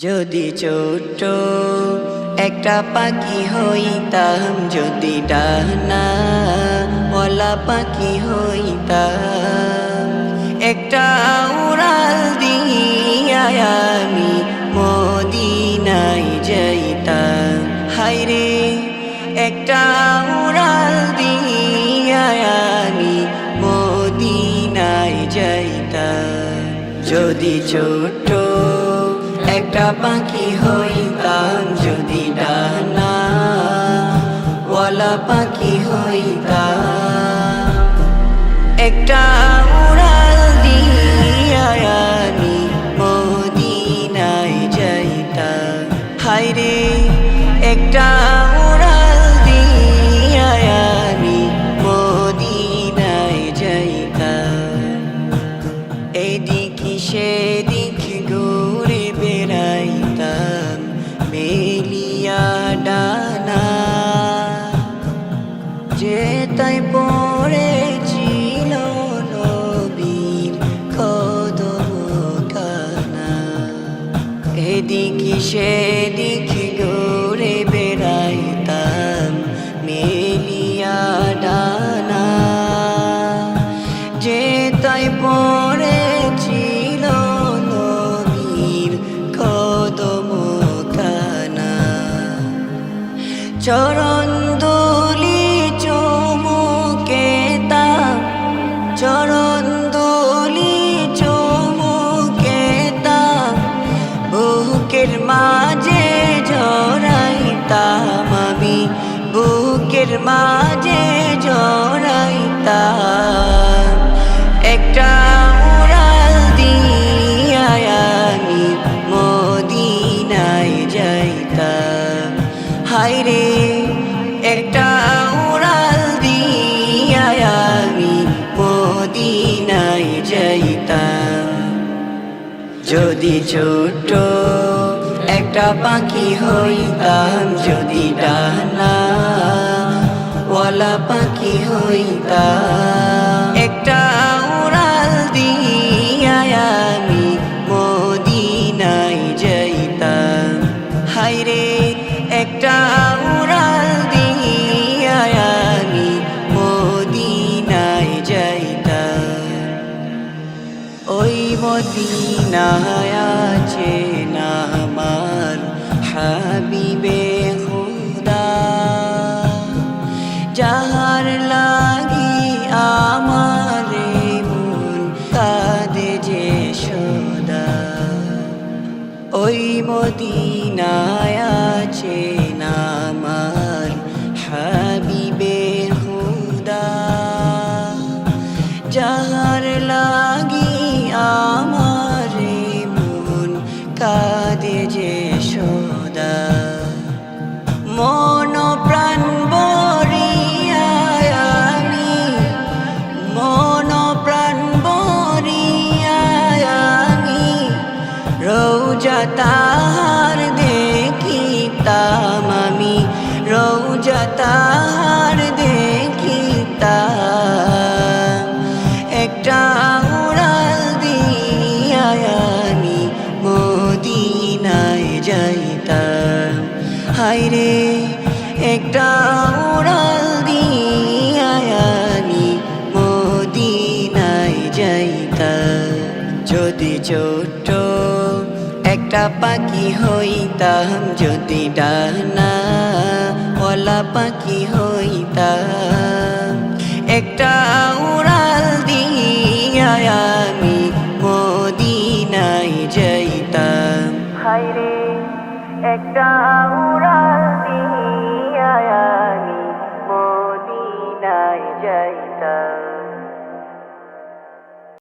যদি ছোট্ট একটা পাখি হইতাম, যদি ডানা ওলা পাখি হইতাম, একটা উড়াল দিয়া আমি মদিনায় যাইতাম। হাইরে একটা উড়াল দিয়া আমি মদিনায় যাইতাম। যদি ছোট্ট একটা পাখি হইতাম যদি ডানা ওয়ালা পাখি হইতাম। একটা তাই পড়েছিল নবীর কদম এদিকে সেদিক ঘুরে বেড়াইতাম মেলিয়া ডানা। যে তাই পড়েছিল নবীর কদম কানা চরণ বুকের মাঝে জড়াইতাম একটা উড়াল দিয়া আমি মদিনায় যাইতাম হাইরে একটা উড়াল দিয়া আমি মদিনায় যাইতাম যদি ছোট একটা পাখি হইতাম, যদি ডানা ওয়ালা পাখি হইতা একটা উড়াল দিয়া আমি মদিনায় যাইতাম। হাইরে একটা উড়াল দিয়া আমি মদিনায় যাইতাম। ওই মদিনায় আছে মদিনায় রৌজা তাহার দেখিতাম আমি। রৌজা তাহার দেখিতাম। একটা উড়াল দিয়া আমি মদিনায় যাইতাম। হাইরে একটা উড়াল দিয়া আমি মদিনায় যাইতাম। যদি একটা পাখি হইতাম যদি ডানা ওলা পাখি হইতাম। একটা উড়াল দিয়া আমি মদিনায় যাইতাম। হাইরে একটা উড়াল